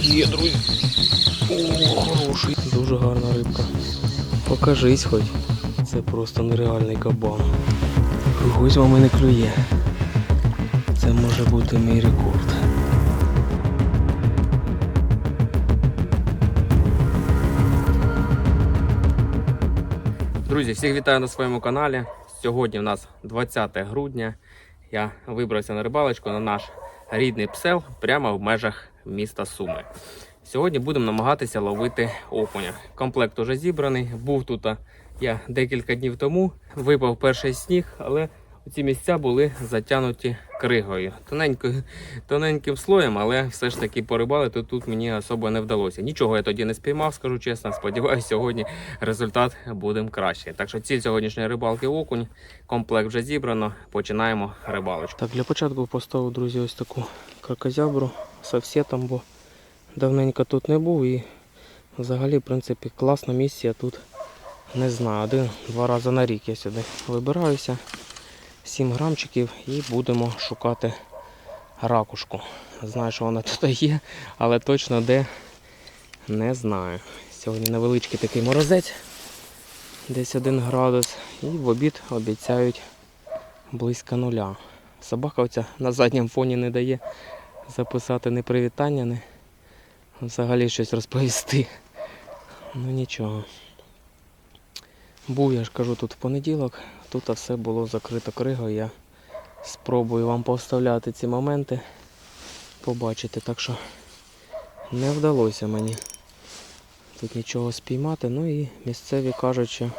Є, друзі. О, хороший. Дуже гарна рибка. Покажись хоч. Це просто нереальний кабан. Ось вам і не клює. Це може бути мій рекорд. Друзі, всіх вітаю на своєму каналі. Сьогодні у нас 20 грудня. Я вибрався на рибалочку на наш рідний псел прямо в межах міста Суми. Сьогодні будемо намагатися ловити окуня. Комплект уже зібраний. Був тут я декілька днів тому. Випав перший сніг, але ці місця були затянуті кригою. Тоненько, тоненьким слоєм, але все ж таки порибалити тут мені особо не вдалося. Нічого я тоді не спіймав, скажу чесно. Сподіваюся, сьогодні результат буде кращий. Так що ціль сьогоднішньої рибалки окунь. Комплект вже зібрано. Починаємо рибалочку. Так, для початку поставив, друзі, ось таку кракозябру офсетом, бо давненько тут не був і взагалі, в принципі, класна місія тут не знаю. Один-два рази на рік я сюди вибираюся. 7 грамчиків і будемо шукати ракушку. Знаю, що вона тут є, але точно де не знаю. Сьогодні невеличкий такий морозець, десь 1 градус, і в обід обіцяють близько нуля. Собака оця на задньому фоні не дає записати ні привітання, ні взагалі щось розповісти. Ну нічого. Був, я ж кажу, тут в понеділок, тут все було закрито кригою. Я спробую вам повставляти ці моменти, побачити. Так що не вдалося мені тут нічого спіймати. Ну і місцеві кажуть, що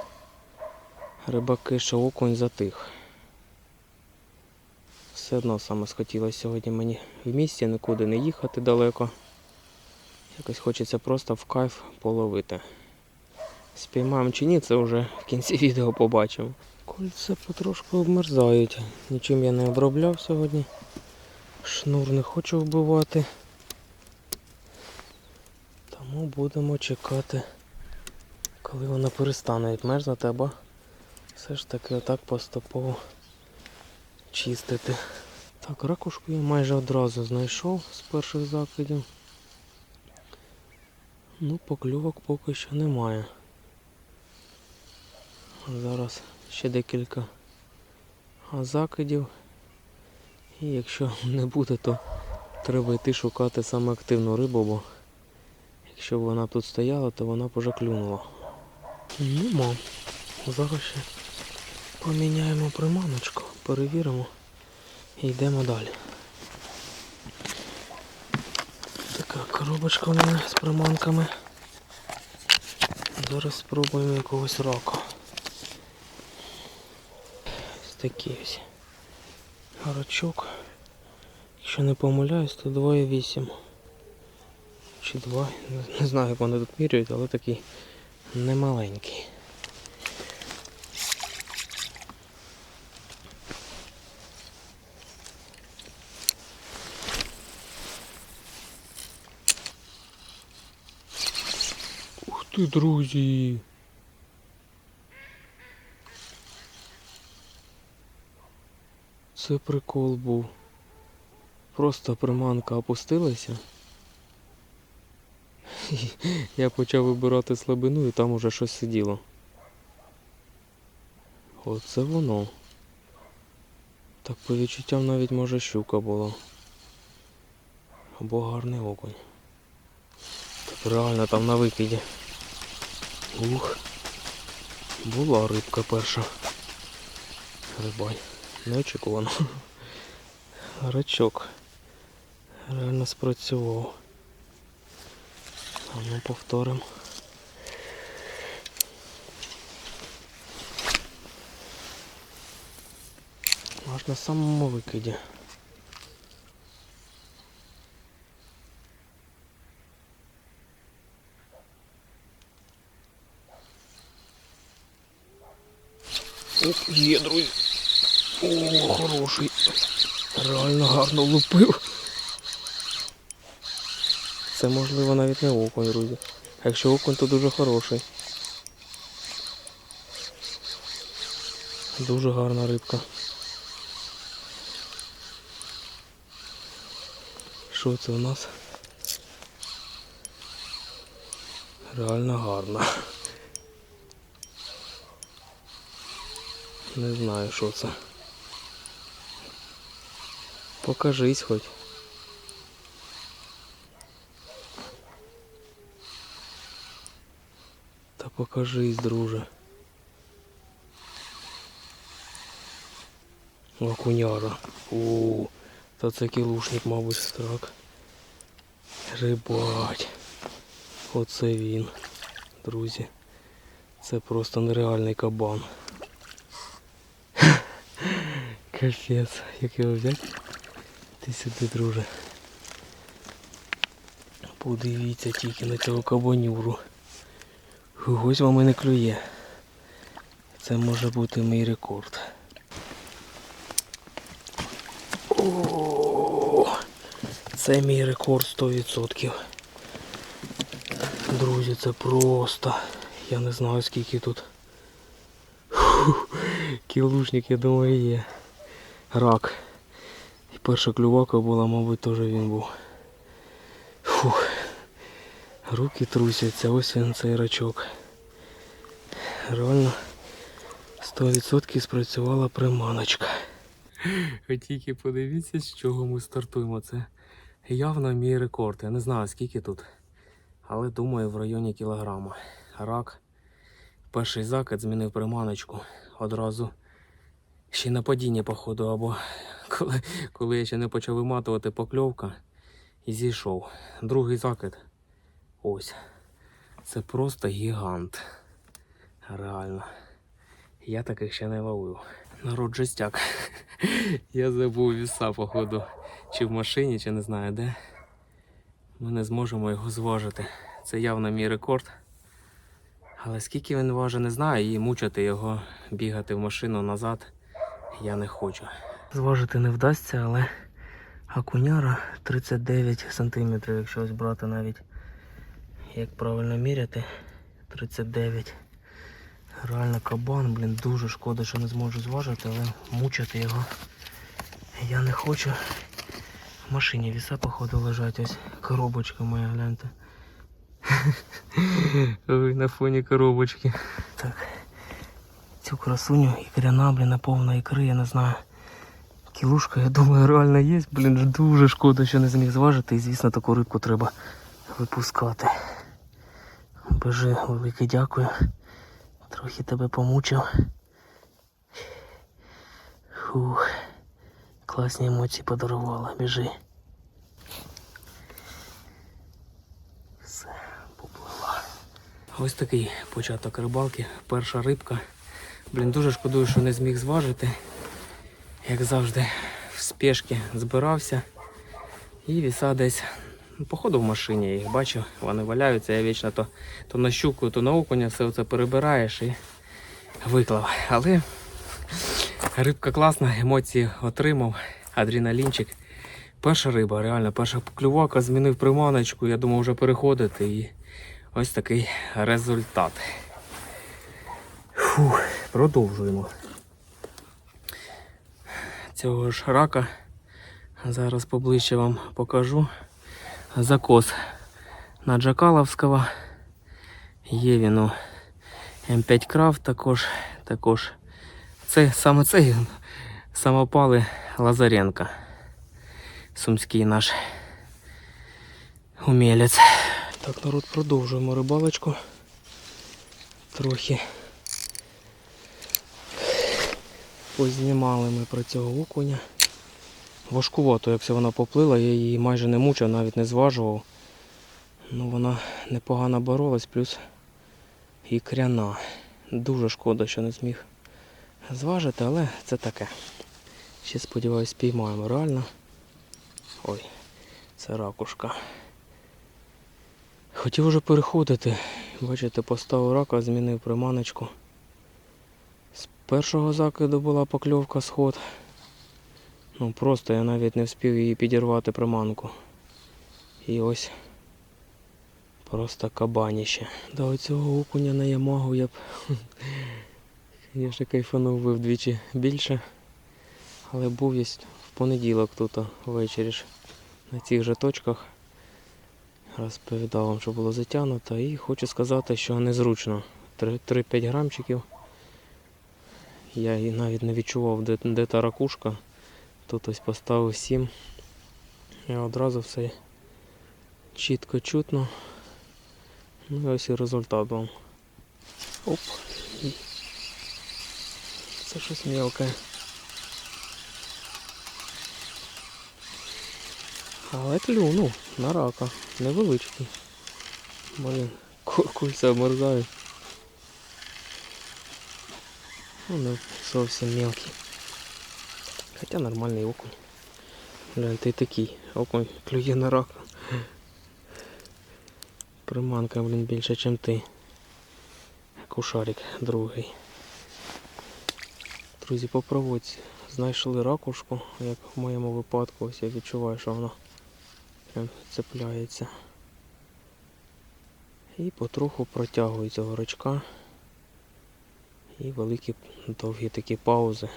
рибаки, що окунь затих. Все одно саме схотілося сьогодні мені в місті, нікуди не їхати далеко. Якось хочеться просто в кайф половити. Спіймаємо чи ні, це вже в кінці відео побачимо. Кольця потрошку обмерзають. Нічим я не обробляв сьогодні. Шнур не хочу вбивати. Тому будемо чекати, коли вона перестане відмерзнути, або все ж таки отак поступово чистити. Так, ракушку я майже одразу знайшов з перших закидів. Ну, покльовок поки що немає. Зараз ще декілька закидів. І якщо не буде, то треба йти шукати саме активну рибу, бо якщо б вона тут стояла, то вона б уже клюнула. Нема. Зараз ще поміняємо приманочку, перевіримо і йдемо далі. Така коробочка у мене з приманками. Зараз спробуємо якогось рака. Такий ось гарачок. Якщо не помиляюсь, то 2,8. Чи 2, не знаю як вони тут міряють, але такий немаленький. Ух ти, друзі! Це прикол був. Просто приманка опустилася. Я почав вибирати слабину і там уже щось сиділо. Оце воно. Так по відчуттям навіть може щука була. Або гарний окунь. Так реально там на викиді. Ух. Була рибка перша. Рибай. Неочікувано. Рачок. Реально спрацював. А ну повторимо. Аж на самому викиді. Оп, є, друзі. О, хороший. Реально гарно лупив. Це можливо навіть не окунь, друзі. Якщо окунь, то дуже хороший. Дуже гарна рибка. Що це у нас? Реально гарно. Не знаю, що це. Покажись хоч. Та покажись, друже. Окуняра. У, та це кілушник, мабуть, так. Рибать. Оце він, друзі. Це просто нереальний кабан. Капець, як його взяти? Ти сюди, друже. Подивіться тільки на цього кабанюру. Ось вам і не клює. Це може бути мій рекорд. О, це мій рекорд 100%. Друзі, це просто. Я не знаю скільки тут. Кілушник, я думаю, є. Рак. Перша клювака була, мабуть, теж він був. Фух. Руки трусяться, ось він цей рачок. Реально 100% спрацювала приманочка. Тільки подивіться, з чого ми стартуємо. Це явно мій рекорд. Я не знаю скільки тут. Але думаю в районі кілограма. Рак. Перший закид змінив приманочку. Одразу ще на падіння, походу, або коли, коли я ще не почав виматувати покльовка і зійшов. Другий закид. Ось. Це просто гігант. Реально. Я таких ще не ловив. Народ жестяк. Я забув віса, походу. Чи в машині, чи не знаю де. Ми не зможемо його зважити. Це явно мій рекорд. Але скільки він важить, не знаю, і мучити його, бігати в машину назад я не хочу. Зважити не вдасться, але акуняра 39 см, якщо ось брати навіть як правильно міряти. 39. Реально кабан, блін, дуже шкода, що не зможу зважити, але мучити його я не хочу. В машині віса, походу, лежать ось коробочка моя, гляньте. На фоні коробочки. Так. Цю красуню ікряна, блін, повна ікри, я не знаю. Кілушка, я думаю, реально є. Блін, дуже шкода, що не зміг зважити. І звісно, таку рибку треба випускати. Бежи, велике дякую. Трохи тебе помучив. Фух. Класні емоції подарувала. Біжи. Все, поплила. Ось такий початок рибалки. Перша рибка. Блін, дуже шкодую, що не зміг зважити. Як завжди, в спешки збирався. І віса десь. ну, Походу в машині я їх бачу, вони валяються, я вічно то, то на щуку, то на окуня все це перебираєш і виклав. Але рибка класна, емоції отримав, адреналінчик. Перша риба, реально, перша клювака змінив приманочку, я думав вже переходити і ось такий результат. Фух, продовжуємо. Цього ж рака зараз поближче вам покажу. Закос на Джакаловського. Є він у М5 Крафт також. також. Це саме цей самопали Лазаренка. Сумський наш умілець. Так, народ, продовжуємо рибалочку. Трохи познімали ми про цього окуня. Важкувато, як все вона поплила, я її майже не мучив, навіть не зважував. Ну вона непогано боролась, плюс ікряна. Дуже шкода, що не зміг зважити, але це таке. Ще сподіваюсь спіймаємо реально. Ой, це ракушка. Хотів уже переходити. Бачите, поставив рака, змінив приманочку. Першого закиду була покльовка сход. Ну просто я навіть не встиг її підірвати приманку. І ось просто кабаніще. До цього окуня на ямагу я б звісно кайфанув би вдвічі більше. Але був є в понеділок тут ввечері ж на цих же точках. Розповідав вам, що було затягнуто. І хочу сказати, що незручно. 3-5 грамчиків. Я і навіть не відчував, де, де та ракушка. Тут ось поставив 7. І одразу все чітко чутно. Ну і ось і результат вам. Оп. Це щось мелке. Але клюнув на рака. Невеличкий. Блін, ку- кульця обмерзають. Ну, не зовсім мелкий. Хоча нормальний окунь. Ти такий. Окунь клює на рака. Приманка, блін, більше, ніж ти. Кушарик другий. Друзі, попробуйте. Знайшли ракушку, як в моєму випадку, ось я відчуваю, що вона прям цепляється. І потроху протягую цього рачка. І великі довгі такі паузи.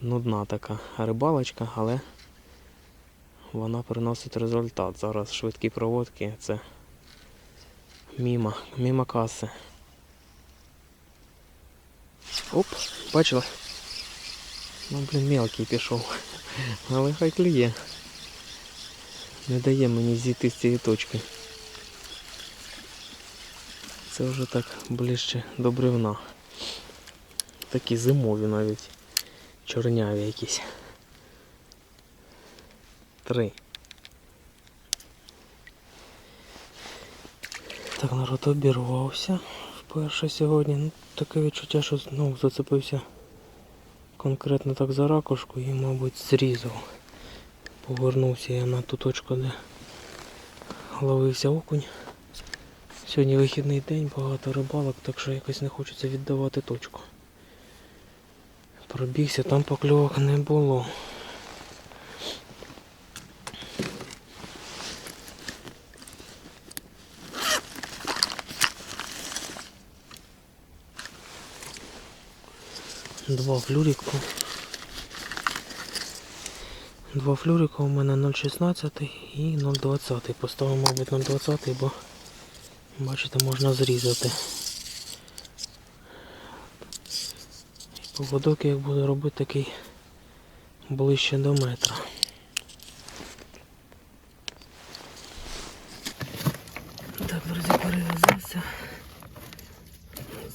Нудна така рибалочка, але вона приносить результат. Зараз швидкі проводки це мімо, мімо каси. Оп, бачила? Ну, блін, мелкий пішов. Але хай клює. Не дає мені зійти з цієї точки. Це вже так ближче до бревна. Такі зимові навіть. Чорняві якісь. Три. Так, народ обірвався вперше сьогодні. Ну, таке відчуття, що знову зацепився конкретно так за ракушку і, мабуть, зрізав. Повернувся я на ту точку, де ловився окунь. Сьогодні вихідний день, багато рибалок, так що якось не хочеться віддавати точку. Пробігся, там покльовок не було. Два флюрика. Два флюрика у мене 0,16 і 0,20. Поставив, мабуть, 0,20, бо бачите, можна зрізати. І поводок я буду робити такий ближче до метра. Так, друзі, перев'язався.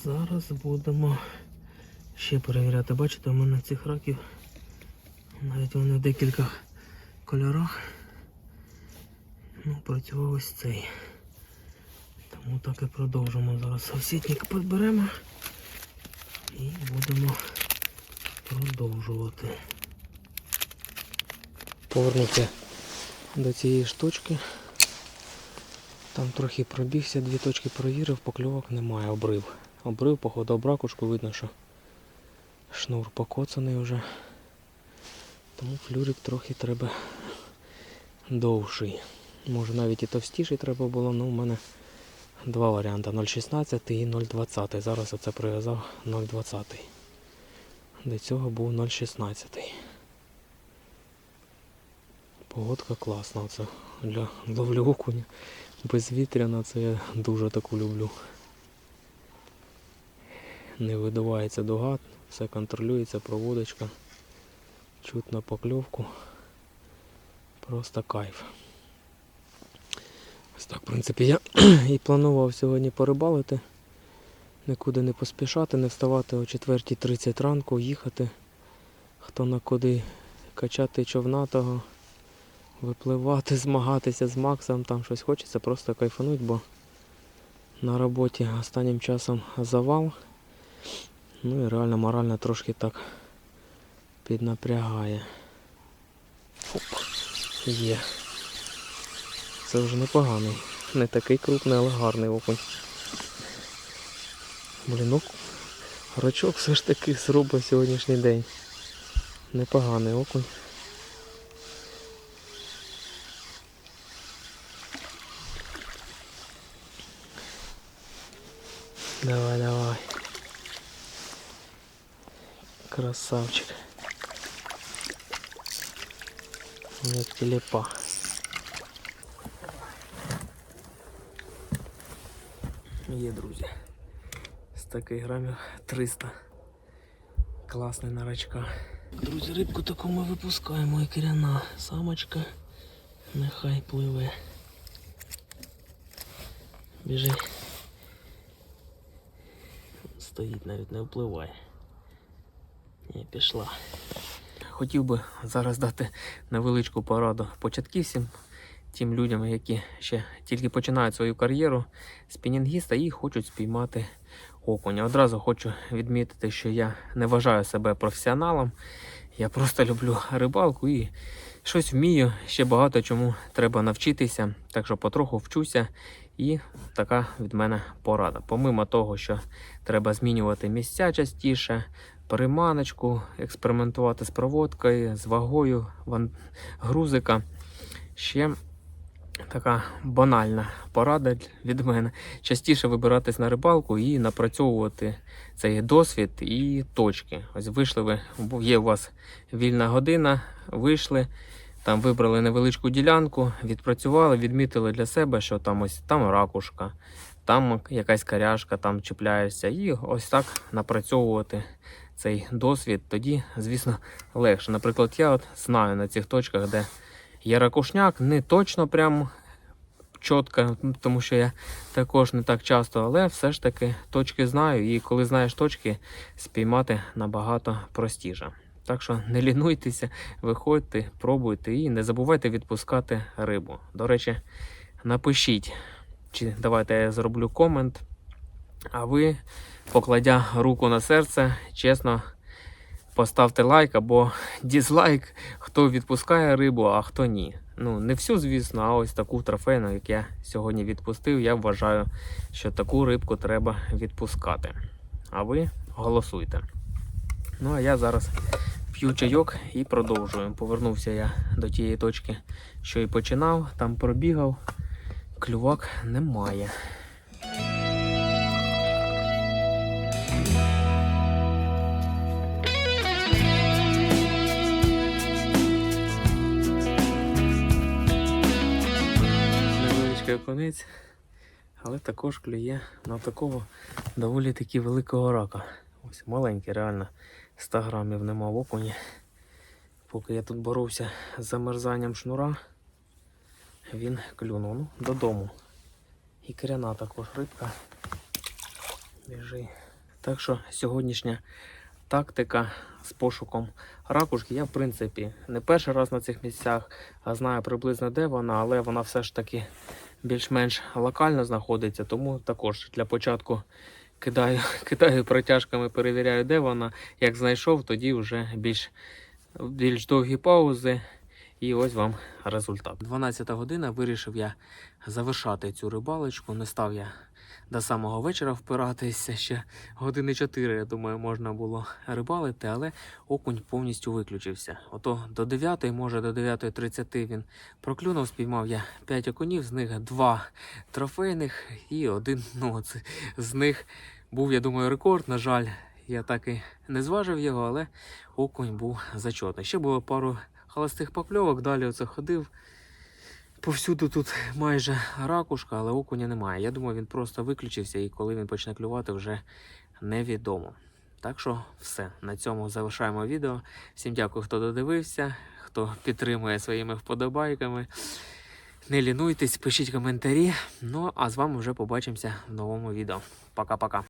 Зараз будемо ще перевіряти. Бачите, у мене цих раків навіть вони в декілька кольорах. Ну, працював ось цей. Тому так і продовжимо. Зараз совсітник підберемо і будемо продовжувати. Повернуся до цієї штучки. Там трохи пробігся, дві точки провірив, покльовок немає, обрив. Обрив, походу, об ракушку видно, що шнур покоцаний вже. Тому флюрик трохи треба довший. Може навіть і товстіший треба було, але у мене два варіанти 0,16 і 0,20. Зараз оце прив'язав 0,20. До цього був 0,16. Погодка класна. Оце для ловлі окуня. Безвітряна, це я дуже таку люблю. Не видувається дуга, все контролюється, проводочка. Чутно покльовку. Просто кайф. Так, в принципі, я і планував сьогодні порибалити. Нікуди не поспішати, не вставати о 4.30 ранку, їхати. Хто на куди качати човнатого, випливати, змагатися з Максом, там щось хочеться, просто кайфануть, бо на роботі останнім часом завал. Ну і реально морально трошки так піднапрягає. Оп, є. Це вже непоганий. Не такий крупний, але гарний окунь. Блін, ну, рачок все ж таки зробив сьогоднішній день. Непоганий окунь. Давай, давай. Красавчик. Як телепа. Є, друзі. З таких грамів 300. Класний на рачка. Друзі, рибку таку ми випускаємо, і кряна самочка. Нехай пливе. Біжи. Стоїть, навіть не впливає. Ні, пішла. Хотів би зараз дати невеличку пораду початківцям, тим людям, які ще тільки починають свою кар'єру спінінгіста і хочуть спіймати окуня. Одразу хочу відмітити, що я не вважаю себе професіоналом. Я просто люблю рибалку і щось вмію. Ще багато чому треба навчитися. Так що потроху вчуся. І така від мене порада. Помимо того, що треба змінювати місця частіше, приманочку, експериментувати з проводкою, з вагою грузика. Ще така банальна порада від мене. Частіше вибиратись на рибалку і напрацьовувати цей досвід і точки. Ось вийшли ви, є у вас вільна година, вийшли. Там вибрали невеличку ділянку, відпрацювали, відмітили для себе, що там ось там ракушка, там якась каряшка, там чіпляєшся, і ось так напрацьовувати цей досвід. Тоді, звісно, легше. Наприклад, я от знаю на цих точках, де є ракушняк, не точно прям чітко, тому що я також не так часто, але все ж таки точки знаю. І коли знаєш точки, спіймати набагато простіше. Так що не лінуйтеся, виходьте, пробуйте і не забувайте відпускати рибу. До речі, напишіть, чи давайте я зроблю комент. А ви, покладя руку на серце, чесно поставте лайк або дізлайк, хто відпускає рибу, а хто ні. Ну, не всю, звісно, а ось таку трофейну, як я сьогодні відпустив. Я вважаю, що таку рибку треба відпускати. А ви голосуйте. Ну, а я зараз п'ю чайок і продовжую. Повернувся я до тієї точки, що і починав, там пробігав, клювак немає. Окунець, але також клює на такого доволі таки великого рака. Ось маленький, реально 100 грамів нема в окуні. Поки я тут боровся з замерзанням шнура, він клюнув ну, додому. І кряна також рибка. Біжи. Так що сьогоднішня тактика з пошуком ракушки. Я, в принципі, не перший раз на цих місцях, а знаю приблизно де вона, але вона все ж таки більш-менш локально знаходиться, тому також для початку кидаю, кидаю протяжками, перевіряю, де вона. Як знайшов, тоді вже більш, більш довгі паузи. І ось вам результат. 12 година вирішив я завершати цю рибалочку. Не став я до самого вечора впиратися. Ще години 4, я думаю, можна було рибалити, але окунь повністю виключився. Ото до 9, може до 9.30 він проклюнув, спіймав я 5 окунів, з них 2 трофейних і один ну, з них був, я думаю, рекорд. На жаль, я так і не зважив його, але окунь був зачетний. Ще було пару холостих покльовок, далі оце ходив. Повсюду тут майже ракушка, але окуня немає. Я думаю, він просто виключився і коли він почне клювати, вже невідомо. Так що все, на цьому завершаємо відео. Всім дякую, хто додивився, хто підтримує своїми вподобайками. Не лінуйтесь, пишіть коментарі. Ну а з вами вже побачимося в новому відео. Пока-пока.